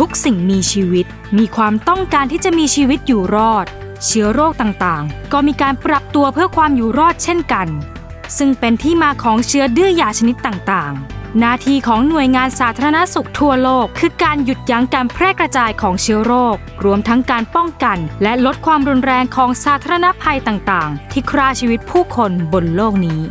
ทุกสิ่งมีชีวิต มีความต้องการที่จะมีชีวิตอยู่รอด เชื้อโรคต่างๆ ก็มีการปรับตัวเพื่อความอยู่รอดเช่นกัน ซึ่งเป็นที่มาของเชื้อดื้อยาชนิดต่างๆ หน้าที่ของหน่วยงานสาธารณสุขทั่วโลก คือการหยุดยั้งการแพร่กระจายของเชื้อโรค รวมทั้งการป้องกัน และลดความรุนแรงของสาธารณภัยต่างๆ ที่ฆ่าชีวิตผู้คนบนโลกนี้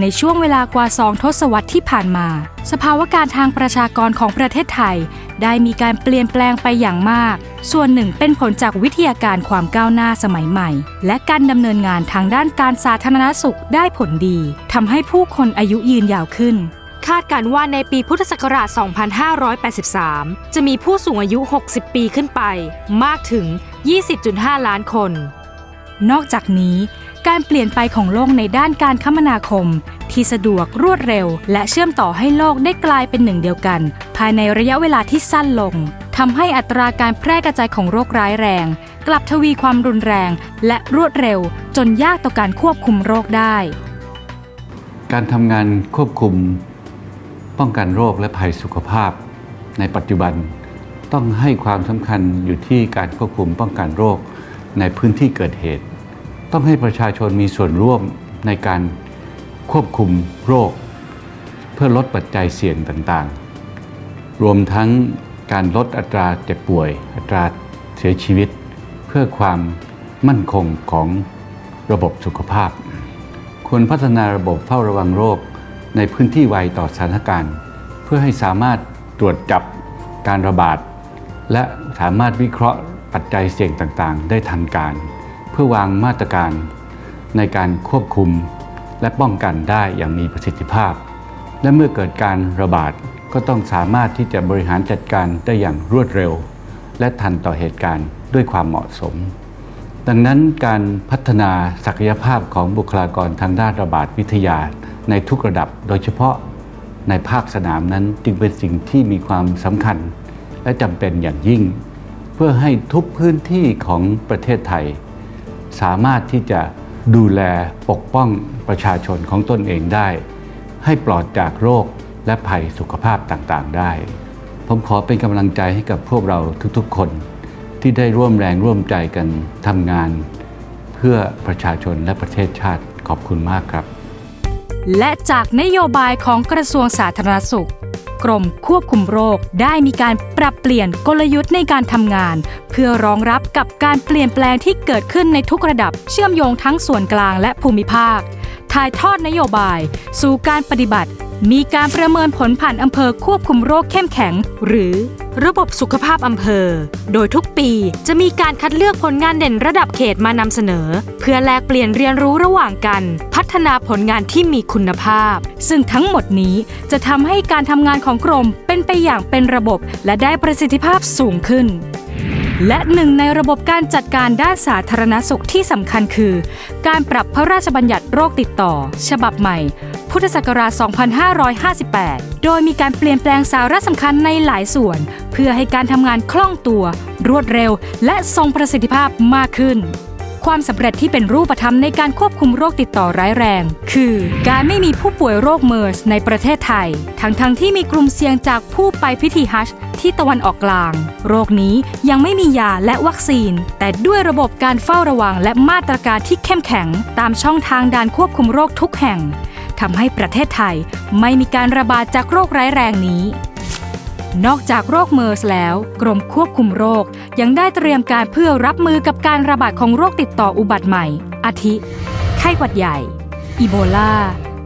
ในช่วงเวลากว่าสองทศวรรษที่ผ่านมา สภาวะการทางประชากรของประเทศไทย ได้มีการเปลี่ยนแปลงไปอย่างมาก ส่วนหนึ่งเป็นผลจากวิทยาการความก้าวหน้าสมัยใหม่ และการดำเนินงานทางด้านการสาธารณสุขได้ผลดีทำให้ผู้คนอายุยืนยาวขึ้น คาดการว่าในปีพุทธศักราช 2583 จะมีผู้สูงอายุ 60 ปีขึ้นไป มากถึง 20.5 ล้านคน นอกจากนี้ การเปลี่ยนไปของโลกในด้านการคมนาคม ที่สะดวกรวดเร็ว และเชื่อมต่อให้โลกได้กลายเป็นหนึ่งเดียวกัน ภายในระยะเวลาที่สั้นลงทำให้อัตราการแพร่กระจายของโรคร้ายแรง กลับทวีความรุนแรง และรวดเร็ว จนยากต่อการควบคุมโรคได้ การทำงานควบคุม ป้องกันโรคและภัยสุขภาพ ในปัจจุบันต้องให้ความสำคัญอยู่ที่การควบคุมป้องกันโรคในพื้นที่เกิดเหตุ ต้องให้ประชาชนมีส่วนร่วมในการควบคุมโรค เพื่อลดปัจจัยเสี่ยงต่างๆ รวมทั้งการลดอัตราเจ็บป่วย อัตราเสียชีวิต เพื่อความมั่นคงของระบบสุขภาพ ควรพัฒนาระบบเฝ้าระวังโรคในพื้นที่ไวต่อสถานการณ์ เพื่อให้สามารถตรวจจับการระบาด และสามารถวิเคราะห์ปัจจัยเสี่ยงต่างๆ ได้ทันการ เพื่อวางมาตรการในการควบคุมและป้องกันได้อย่างมีประสิทธิภาพ และเมื่อเกิดการระบาดก็ต้องสามารถที่จะบริหารจัดการได้อย่างรวดเร็ว และทันต่อเหตุการณ์ด้วยความเหมาะสม ดังนั้นการพัฒนาศักยภาพของบุคลากรทางด้านระบาดวิทยาในทุกระดับ โดยเฉพาะในภาคสนามนั้นจึงเป็นสิ่งที่มีความสำคัญ และจำเป็นอย่างยิ่ง เพื่อให้ทุกพื้นที่ของประเทศไทย สามารถที่จะดูแลปกป้องประชาชนของตนเองได้ ให้ปลอดจากโรคและภัยสุขภาพต่างๆได้ ผมขอเป็นกำลังใจให้กับพวกเราทุกๆคน ที่ได้ร่วมแรงร่วมใจกันทำงาน เพื่อประชาชนและประเทศชาติขอบคุณมากครับ และจากนโยบายของกระทรวงสาธารณสุข กรมควบคุมโรค ได้มีการปรับเปลี่ยนกลยุทธ์ในการทำงาน เพื่อรองรับกับการเปลี่ยนแปลงที่เกิดขึ้นในทุกระดับเชื่อมโยงทั้งส่วนกลางและภูมิภาค ถ่ายทอดนโยบาย สู่การปฏิบัติ มีการประเมินผลผ่านอำเภอควบคุมโรคเข้มแข็ง หรือระบบสุขภาพอำเภอ โดยทุกปีจะมีการคัดเลือกผลงานเด่นระดับเขตมานำเสนอ เพื่อแลกเปลี่ยนเรียนรู้ระหว่างกัน พัฒนาผลงานที่มีคุณภาพ ซึ่งทั้งหมดนี้จะทำให้การทำงานของกรมเป็นไปอย่างเป็นระบบและได้ประสิทธิภาพสูงขึ้นและหนึ่งในระบบการจัดการด้านสาธารณสุขที่สำคัญคือ การปรับพระราชบัญญัติโรคติดต่อ ฉบับใหม่ พุทธศักราช 2558 โดยมีการเปลี่ยนแปลงสาระสำคัญในหลายส่วน เพื่อให้การทำงานคล่องตัว รวดเร็ว และทรงประสิทธิภาพมากขึ้น ความสำเร็จที่เป็นรูปธรรมในการควบคุมโรคติดต่อร้ายแรง คือการไม่มีผู้ป่วยโรคเมอร์สในประเทศไทย ทั้งๆทที่มีกลุ่มเสี่ยงจากผู้ไปพิธีฮัจญ์ที่ตะวันออกกลาง โรคนี้ยังไม่มียาและวัคซีน แต่ด้วยระบบการเฝ้าระวังและมาตรการที่เข้มแข็ง ตามช่องทางด่านควบคุมโรคทุกแห่ง ทำให้ประเทศไทยไม่มีการระบาดจากโรคร้ายแรงนี้ นอกจากโรคเมอร์สแล้ว กรมควบคุมโรคยังได้เตรียมการเพื่อรับมือกับการระบาดของโรคติดต่ออุบัติใหม่ อาทิ ไข้หวัดใหญ่ อีโบลา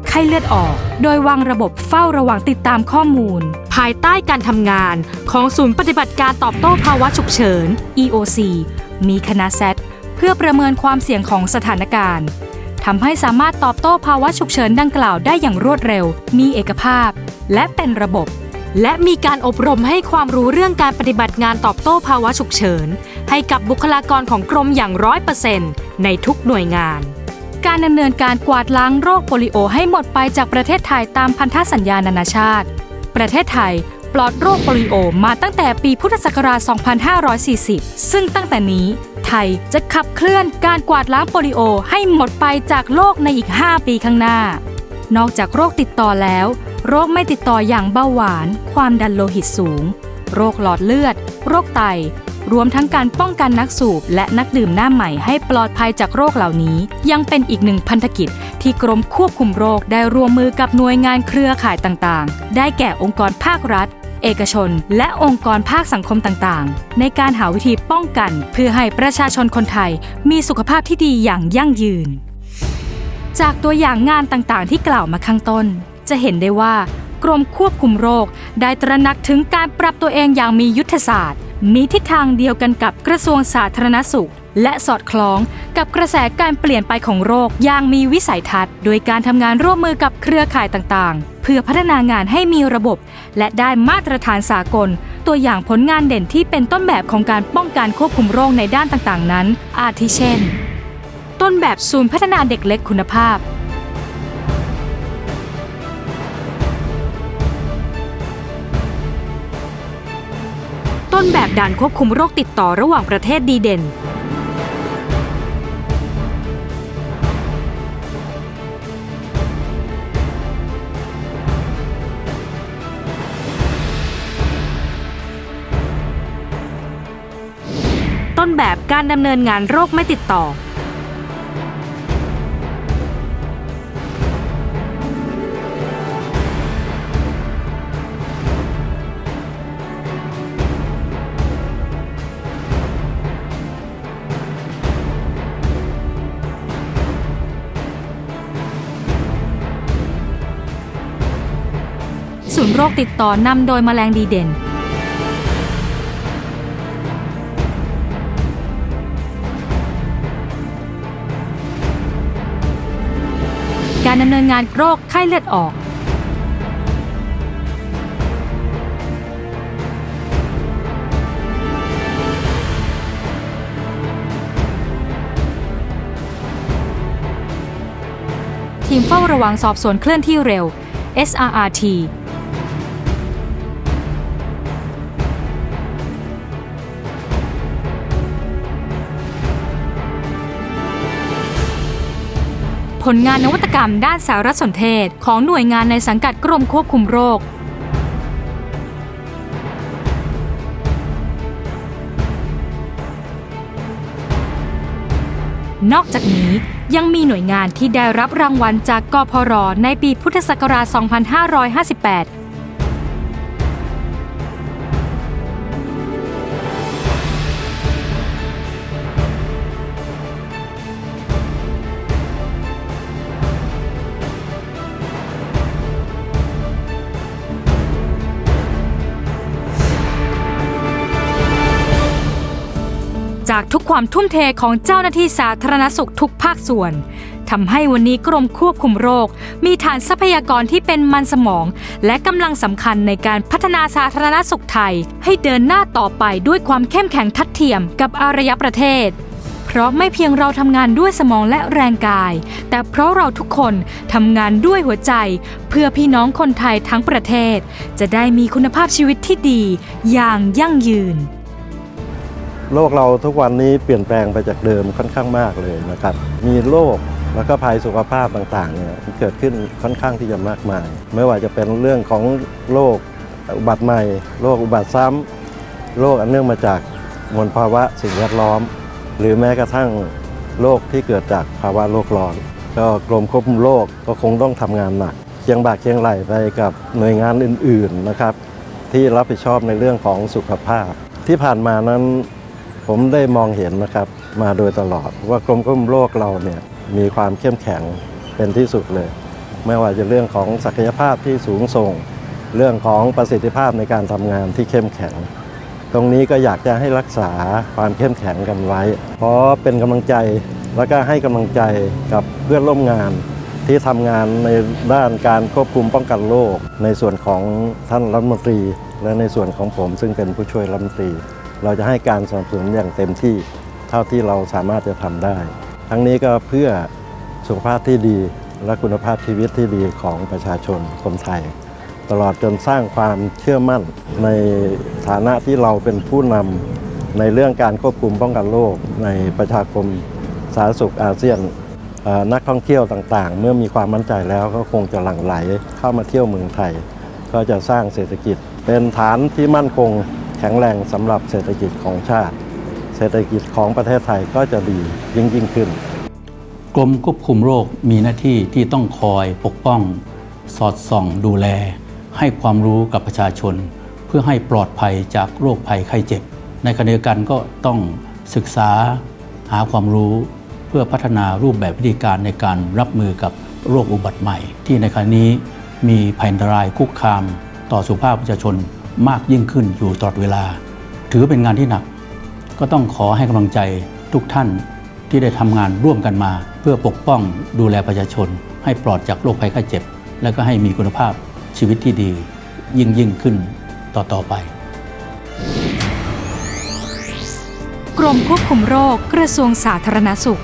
ไข้เลือดออก โดยวางระบบเฝ้าระวังติดตามข้อมูล ภายใต้การทำงานของศูนย์ปฏิบัติการตอบโต้ภาวะฉุกเฉิน EOC มีคณะเซตเพื่อประเมินความเสี่ยงของสถานการณ์ ทำให้สามารถตอบโต้ภาวะฉุกเฉินดังกล่าวได้อย่างรวดเร็ว มีเอกภาพ และเป็นระบบ และมีการอบรมให้ความรู้เรื่องการปฏิบัติงานตอบโต้ภาวะฉุกเฉิน ให้กับบุคลากรของกรมอย่างร้อยเปอร์เซ็นต์ในทุกหน่วยงาน การดำเนินการกวาดล้างโรคโปลิโอให้หมดไปจากประเทศไทยตามพันธสัญญานานาชาติ ประเทศไทย ลอดโรคโปลิโอมาตั้งแต่ปีพุทธศักราช 2540 ซึ่งตั้งแต่นี้ ไทยจะขับเคลื่อนการกวาดล้างโปลิโอให้หมดไปจากโลกในอีก 5 ปีข้างหน้า นอกจากโรคติดต่อแล้ว โรคไม่ติดต่ออย่างเบาหวาน ความดันโลหิตสูง โรคหลอดเลือด โรคไต รวมทั้งการป้องกันนักสูบและนักดื่มหน้าใหม่ให้ปลอดภัยจากโรคเหล่านี้ ยังเป็นอีกหนึ่งพันธกิจที่กรมควบคุมโรคได้ร่วมมือกับหน่วยงานเครือข่ายต่างๆ ได้แก่องค์กรภาครัฐ เอกชน และองค์กรภาคสังคมต่างๆ ในการหาวิธีป้องกัน เพื่อให้ประชาชนคนไทยมีสุขภาพที่ดีอย่างยั่งยืน จากตัวอย่างงานต่างๆ ที่กล่าวมาข้างต้น จะเห็นได้ว่ากรมควบคุมโรค ได้ตระหนักถึงการปรับตัวเองอย่างมียุทธศาสตร์ มีทิศทางเดียวกันกับกระทรวงสาธารณสุข และสอดคล้องกับกระแสการเปลี่ยนไปของโรคอย่างมีวิสัยทัศน์ โดยการทำงานร่วมมือกับเครือข่ายต่างๆ พื่อพัฒนางานให้มีระบบ และได้มาตรฐานสากล ตัวอย่างผลงานเด่นที่เป็นต้นแบบของการป้องกันควบคุมโรคในด้านต่างๆ นั้น อาทิเช่น ต้นแบบศูนย์พัฒนาเด็กเล็กคุณภาพ ต้นแบบด่านควบคุมโรคติดต่อระหว่างประเทศดีเด่นต้น แบบการดำเนินงานโรคไม่ติดต่อ ศูนย์โรคติดต่อนำโดยแมลงดีเด่น การดำเนินงานโรคไข้เลือดออก ทีมเฝ้าระวังสอบสวนเคลื่อนที่เร็ว SRRT ผลงานนวัตกรรมด้านสารสนเทศ ของหน่วยงานในสังกัดกรมควบคุมโรค นอกจากนี้ยังมีหน่วยงานที่ได้รับรางวัลจากกพรในปีพุทธศักราช 2558 จากทุกความทุ่มเทของเจ้าหน้าที่สาธารณสุขทุกภาคส่วนทำให้วันนี้กรมควบคุมโรค มีฐานทรัพยากรที่เป็นมันสมอง และกำลังสำคัญในการพัฒนาสาธารณสุขไทย ให้เดินหน้าต่อไปด้วยความเข้มแข็งทัดเทียมกับอารยประเทศ เพราะไม่เพียงเราทำงานด้วยสมองและแรงกาย แต่เพราะเราทุกคนทำงานด้วยหัวใจ เพื่อพี่น้องคนไทยทั้งประเทศ จะได้มีคุณภาพชีวิตที่ดี อย่างยั่งยืน โลกเราทุกวันนี้เปลี่ยนแปลงไปจากเดิมค่อนข้างมากเลยนะครับ มีโรคแล้วก็ภัยสุขภาพต่างๆเนี่ยเกิดขึ้นค่อนข้างที่จะมากมาย ไม่ว่าจะเป็นเรื่องของโรคอุบัติใหม่โรคอุบัติซ้ำโรคอันเนื่องมาจากมลภาวะสิ่งแวดล้อม หรือแม้กระทั่งโรคที่เกิดจากภาวะโลกร้อน ก็กรมควบคุมโรคก็คงต้องทำงานหนักเคียงบ่าเคียงไหลไปกับหน่วยงานอื่น ๆนะครับ ที่รับผิดชอบในเรื่องของสุขภาพ ที่ผ่านมานั้น ผมได้มองเห็นนะครับมาโดยตลอดว่ากรมควบคุมโรคเราเนี่ยมีความเข้มแข็งเป็นที่สุดเลย ไม่ว่าจะเรื่องของศักยภาพที่สูงส่ง เรื่องของประสิทธิภาพในการทำงานที่เข้มแข็ง ตรงนี้ก็อยากจะให้รักษาความเข้มแข็งกันไว้ เพราะเป็นกำลังใจแล้วก็ให้กำลังใจกับเพื่อนร่วมงานที่ทำงานในด้านการควบคุมป้องกันโรคในส่วนของท่านรัฐมนตรี และในส่วนของผมซึ่งเป็นผู้ช่วยรัฐมนตรี เราจะให้การสนับสนุนอย่างเต็มที่เท่าที่เราสามารถจะทำได้ ทั้งนี้ก็เพื่อสุขภาพที่ดีและคุณภาพชีวิตที่ดีของประชาชนคนไทย ตลอดจนสร้างความเชื่อมั่นในฐานะที่เราเป็นผู้นำในเรื่องการควบคุมป้องกันโรคในประชาคมสาธารณสุขอาเซียนนักท่องเที่ยวต่างๆ เมื่อมีความมั่นใจแล้วก็คงจะหลั่งไหลเข้ามาเที่ยวเมืองไทย ก็จะสร้างเศรษฐกิจ เป็นฐานที่มั่นคง แข็งแรงสำหรับเศรษฐกิจของชาติ เศรษฐกิจของประเทศไทยก็จะดียิ่งยิ่งขึ้น กรมควบคุมโรคมีหน้าที่ที่ต้องคอยปกป้อง สอดส่องดูแล ให้ความรู้กับประชาชน เพื่อให้ปลอดภัยจากโรคภัยไข้เจ็บ ในขณะเดียวกันก็ต้องศึกษาหาความรู้เพื่อพัฒนารูปแบบวิธีการในการรับมือกับโรคอุบัติใหม่ ที่ในขณะนี้มีภัยอันตรายคุกคามต่อสุขภาพประชาชน มากยิ่งขึ้นอยู่ตลอดเวลา ถือเป็นงานที่หนัก ก็ต้องขอให้กำลังใจทุกท่านที่ได้ทำงานร่วมกันมา เพื่อปกป้องดูแลประชาชน ให้ปลอดจากโรคภัยไข้เจ็บ และก็ให้มีคุณภาพชีวิตที่ดี ยิ่งยิ่งขึ้นต่อๆไป กรมควบคุมโรคกระทรวงสาธารณสุข